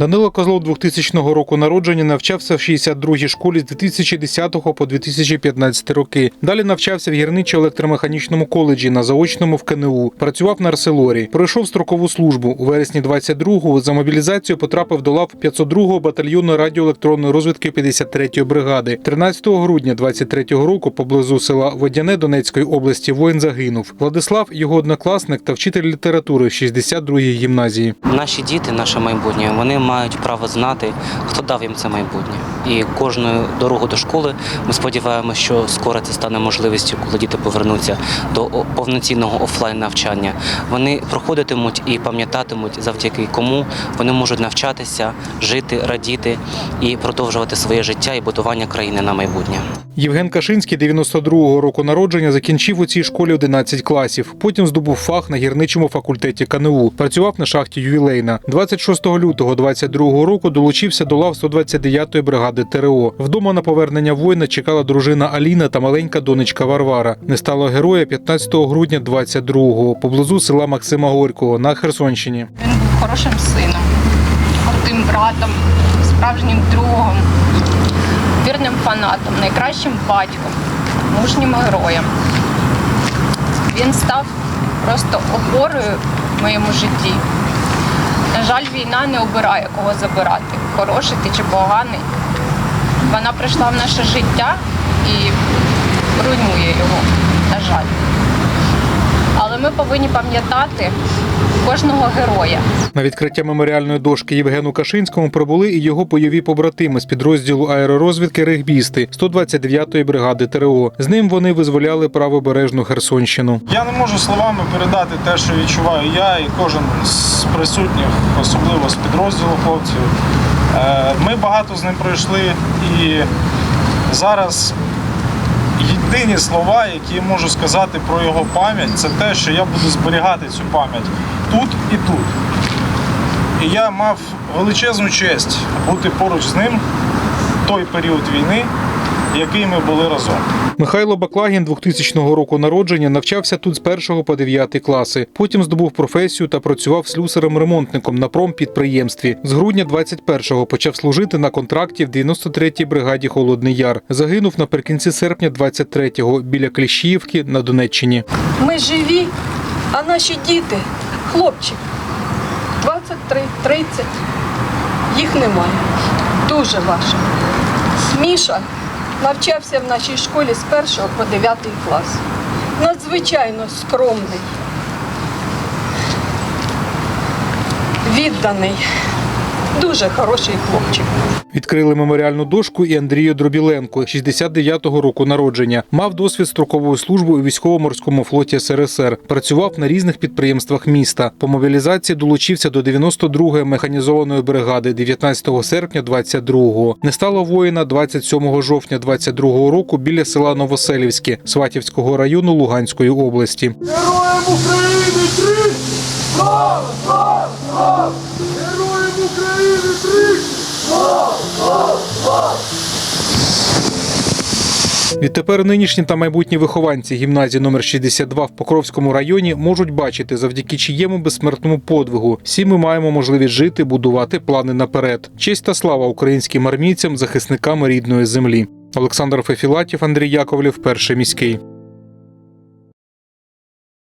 Данило Козлов 2000 року народження навчався в 62-й школі з 2010 по 2015 роки. Далі навчався в гірничо-електромеханічному коледжі на заочному в КНУ. Працював на арселорі. Пройшов строкову службу. У вересні 22-го за мобілізацію потрапив до лав 502-го батальйону радіоелектронної розвідки 53-ї бригади. 13 грудня 23-го року поблизу села Водяне Донецької області воїн загинув. Владислав, його однокласник та вчитель літератури в 62-й гімназії. Наші діти, наше майбутнє, вони мають право знати, хто дав їм це майбутнє. І кожну дорогу до школи ми сподіваємося, що скоро це стане можливістю, коли діти повернуться до повноцінного офлайн навчання. Вони проходитимуть і пам'ятатимуть, завдяки кому вони можуть навчатися, жити, радіти і продовжувати своє життя і будування країни на майбутнє. Євген Кашинський 92-го року народження закінчив у цій школі 11 класів. Потім здобув фах на гірничому факультеті КНУ. Працював на шахті ювілейна. 26 лютого 22-го року долучився до лав 129-ї бригади ТРО. Вдома на повернення воїна чекала дружина Аліна та маленька донечка Варвара. Не стало героя 15 грудня 22-го поблизу села Максима Горького на Херсонщині. Він був хорошим сином, крутим братом, справжнім другом, вірним фанатом, найкращим батьком, мужнім героєм. Він став просто опорою в моєму житті. На жаль, війна не обирає кого забирати, хороший ти чи поганий. Вона прийшла в наше життя і руйнує його, на жаль. Але ми повинні пам'ятати кожного героя. На відкриття меморіальної дошки Євгену Кашинському прибули і його бойові побратими з підрозділу аеророзвідки Регбісти 129-ї бригади ТРО. З ним вони визволяли правобережну Херсонщину. Я не можу словами передати те, що відчуваю я і кожен з присутніх, особливо з підрозділу хлопців. Е, Ми багато з ним пройшли і зараз єдині слова, які я можу сказати про його пам'ять, це те, що я буду зберігати цю пам'ять тут і тут. І я мав величезну честь бути поруч з ним в той період війни, який ми були разом. Михайло Баклагін 2000 року народження навчався тут з 1 по 9 класи. Потім здобув професію та працював слюсарем-ремонтником на промпідприємстві. З грудня 21-го почав служити на контракті в 93-й бригаді Холодний Яр. Загинув наприкінці серпня 23-го біля Кліщіївки на Донеччині. Ми живі, а наші діти, хлопчик, 23, 30, їх немає. Дуже важко. Міша навчався в нашій школі з 1 по 9 клас. Надзвичайно скромний, відданий, дуже хороший хлопчик. Відкрили меморіальну дошку і Андрію Дробіленко, 69-го року народження. Мав досвід строкової служби у військово-морському флоті СРСР. Працював на різних підприємствах міста. По мобілізації долучився до 92-ї механізованої бригади 19 серпня 22-го. Не стало воїна 27 жовтня 22-го року біля села Новоселівське Сватівського району Луганської області. Героям України три! Слава! Слава! Слава! Героям України три! Слава! Слава! Слава! Відтепер нинішні та майбутні вихованці гімназії номер 62 в Покровському районі можуть бачити, завдяки чиєму безсмертному подвигу. Всі ми маємо можливість жити, будувати плани наперед. Честь та слава українським армійцям, захисникам рідної землі. Олександр Фефілатів, Андрій Яковлів, перший міський.